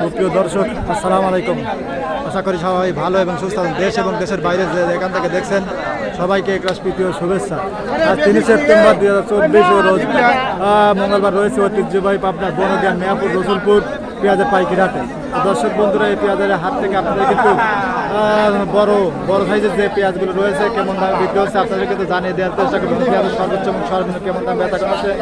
সুপ্রিয় দর্শক, আসসালামু আলাইকুম। আশা করি সবাই ভালো এবং সুস্থ দেশ এবং দেশের বাইরে যে এখান থেকে দেখছেন, সবাইকে একরাশ প্রীতীয় শুভেচ্ছা। আজ তিন সেপ্টেম্বর দুই হাজার চব্বিশ রোজ মঙ্গলবার রয়েছে ঐতিহ্যবাহী পাবনা বনদিয়া মেয়াপুর রসুলপুর পেঁয়াজের পাইকারি হাটে। দর্শক বন্ধুরা, এই পেঁয়াজের হাত থেকে আপনাদের কিন্তু বড় বড় সাইজের যে পেঁয়াজগুলো রয়েছে, কেমন দামে বিক্রি হচ্ছে আপনাদের কিন্তু জানিয়ে দেওয়ার চেষ্টা করব। পেঁয়াজের সর্বোচ্চ এবং সর্বনিম্ন কেমন দাম বেচা কেনা হচ্ছে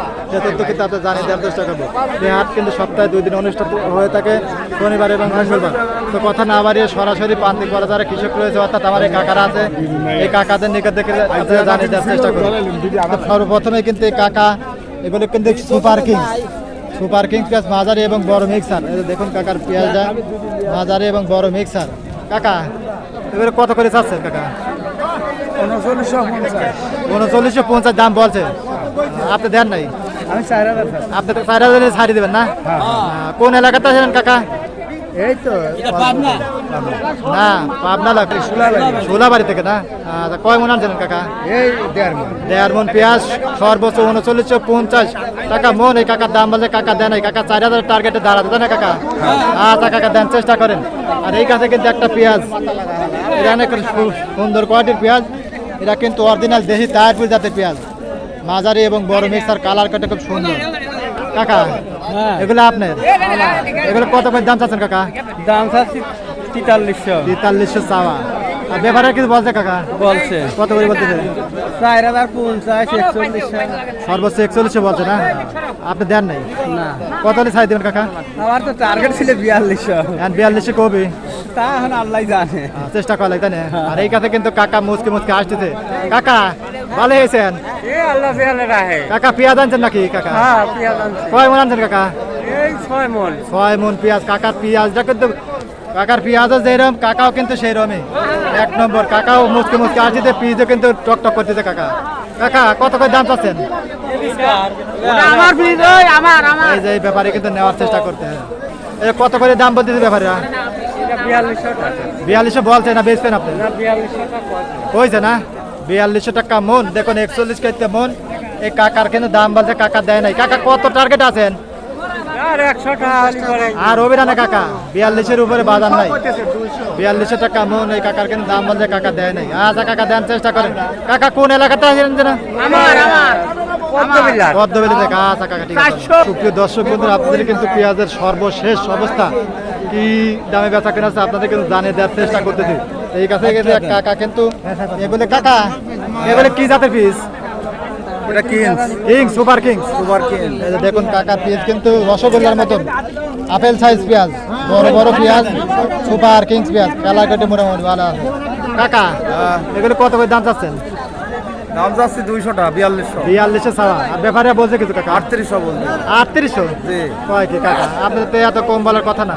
কিন্তু আপনাদের জানিয়ে দেওয়ার চেষ্টা করব। এই হাট কিন্তু সপ্তাহে দুই দিন অনুষ্ঠান হয়ে থাকে, শনিবার এবং মঙ্গলবার। তো কথা না বাড়িয়ে সরাসরি প্রান্তিক করা যারা কৃষক রয়েছে, অর্থাৎ আমার এই কাকারা আছে। এই কাকাদের নিকট থেকে জানিয়ে দেওয়ার চেষ্টা করব। সর্বপ্রথমে কিন্তু এই কাকা, এগুলো কিন্তু সুপার কিংস সুপার কিংস পেঁয়াজ মাঝারি এবং বড় মিক্সার। দেখুন কাকার পেঁয়াজটা মাঝারি এবং বড় মিক্সার। কাকা এবারে কত করে চাচ্ছেন কাকা? উনচল্লিশশো পঞ্চাশ। দাম বলছে। আপনি দেন নাই? আপনি তো চার হাজার ছাড়ি দেবেন না? কোন এলাকাতে আছেন কাকা? এই তো না পাবনা লাগবে সোলাবাড়ি থেকে না? আচ্ছা কয় মন আনছিলেন কাকা? এই দেড় মন। দেড় মন পেঁয়াজ সর্বোচ্চ উনচল্লিশশো পঞ্চাশ। টাকা মন এই কাকার দাম বলছে কাকা দেন এই কাকা চার হাজার টার্গেটে দাঁড়াতে না কাকা? আচ্ছা কাকা দেন চেষ্টা করেন। আর এই কাছে কিন্তু একটা পেঁয়াজ। এটা অনেক সুন্দর কোয়ালিটির পেঁয়াজ। এটা কিন্তু অরিজিনাল দেশি তায়ারপুর জাতের পেঁয়াজ। মাঝারি এবং বড় মিক্সার কালার কাটে খুব সুন্দর। কাকা এগুলো আপনার? এগুলো কত করে দাম চাচ্ছেন কাকা? দাম চাচ্ছি তেতাল্লিশশো। তেতাল্লিশশো চাওয়া। ব্যাপারে কিছু বলছে কাকা? বলছে। কত করে বলতেছে? চার হাজার পঞ্চাশ একচল্লিশশো সর্বোচ্চ একচল্লিশশো বলছে না? আপনি দেন নাই? না। কত হলে ছাই দেবেন কাকা? আমার তো টার্গেট ছিল বিয়াল্লিশশো এখন বিয়াল্লিশে কবি? তা এখন আল্লাহ জানে। চেষ্টা করা লাগে না? আর এই কাছে কিন্তু কাকা মুচকে মুচকে আসতেছে কাকা ভালো হয়েছেন? কাকা পেঁয়াজ আনছেন নাকি কাকা? হ্যাঁ কয় মন আনছেন কাকা? ছয় মন। ছয় মন পেঁয়াজ। কাকার পেঁয়াজটা কিন্তু কাকার পেঁয়াজও যেরকম কাকাও কিন্তু সেই রকমই এক নম্বর কাকাও মুচকে মুচকে আসছে পিজও কিন্তু টক টক করতেছে কাকা। কাকা কত করে দাম চাচ্ছেন? আমার ফ্রিজ ওই আমার আমার। এই যে ব্যাপারে কিন্তু নেওয়ার চেষ্টা করতে হয় এই কত করে দাম বলতেছে ব্যাপারীরা এটা বিয়াল্লিশশো বলছে না বেচবেন আপনি? হয়েছে না? বিয়াল্লিশশো টাকা মন দেখুন একচল্লিশ কেজিতে মন। এই কাকার কিন্তু দাম বলছে কাকা দেয় নাই। কাকা কত টার্গেট আছেন? আর হবে না কাকা বিয়াল্লিশের উপরে বাজার নাই। টাকা মন এই কাকার কিন্তু দাম বলছে কাকা দেয় নাই। আচ্ছা কাকা দেন চেষ্টা করেন। কাকা কোন এলাকাতে থেকে। আচ্ছা কাকা ঠিক আছে। সুপ্রিয় দর্শক বন্ধুরা আপনাদের কিন্তু পেঁয়াজের সর্বশেষ অবস্থা। কি দামে বেচা কেনা আছে আপনাদের কিন্তু জানিয়ে দেওয়ার চেষ্টা করতেছি। এই কাছে কাকা কিন্তু এগুলো কাকা এগুলো কি জাতের পিস? এটা কিনস কিং সুপার কিং সুপার কিন এই যে দেখুন কাকার পেঁয়াজ কিন্তু রসগোল্লার মতন। আপেল সাইজ পেঁয়াজ বড় বড় পেঁয়াজ সুপার কিংস পেঁয়াজ কালার কেটে মোটামুটি ভালো আছে। কাকা এগুলো কত করে দাম চাচ্ছেন? দাম যাচ্ছে দুইশো টাকা বিয়াল্লিশশো। বিয়াল্লিশশো ছাড়া। আর ব্যাপারে বলছে কিছু কাকা? আটত্রিশশো বলছে। আটত্রিশশো? জি। কয় কি কাকা? আপনাদের তো এত কম বলার কথা না।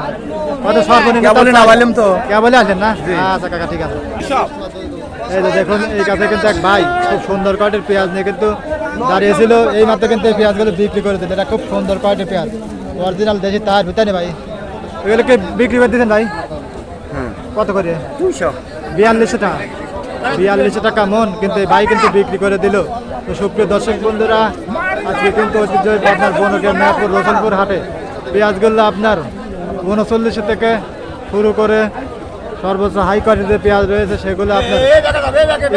হয়তো সর্বনিম্ন কেবলই না বললাম তো। কেবলই আসেন না? আচ্ছা কাকা ঠিক আছে। এই যে দেখুন এই কাছে কিন্তু এক ভাই খুব সুন্দর কোয়ালিটির পেঁয়াজ নিয়ে কিন্তু দাঁড়িয়েছিল এই মাত্র কিন্তু এই পেঁয়াজগুলো বিক্রি করে দিল এটা খুব সুন্দর কোয়ালিটির পেঁয়াজ। অরিজিনাল দেশি তার ভিতরে ভাই। এগুলোকে বিক্রি করে দিয়েছেন ভাই? কত করে? দুইশো। বিয়াল্লিশশো টাকা। বিয়াল্লিশশো টাকা মন কিন্তু এই ভাই কিন্তু বিক্রি করে দিল। তো সুপ্রিয় দর্শক বন্ধুরা আজকে কিন্তু ঐতিহ্যবাহী আপনার বনকে মেয়াপুর রসুলপুর হাটে পেঁয়াজগুলো আপনার উনচল্লিশশো থেকে শুরু করে সর্বোচ্চ হাই কোয়ালিটির পেঁয়াজ রয়েছে সেগুলো আপনার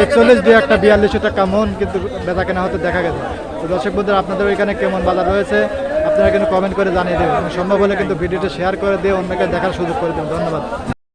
একচল্লিশ দিয়ে একটা বিয়াল্লিশ টাকা মন কিন্তু বেচা কেনা হতে দেখা গেছে। তো দর্শক বন্ধুরা আপনাদের ওইখানে কেমন বাজার রয়েছে আপনারা কিন্তু কমেন্ট করে জানিয়ে দেবেন। সম্ভব হলে কিন্তু ভিডিওটা শেয়ার করে দিয়ে অন্যকে দেখার সুযোগ করে দেবেন। ধন্যবাদ।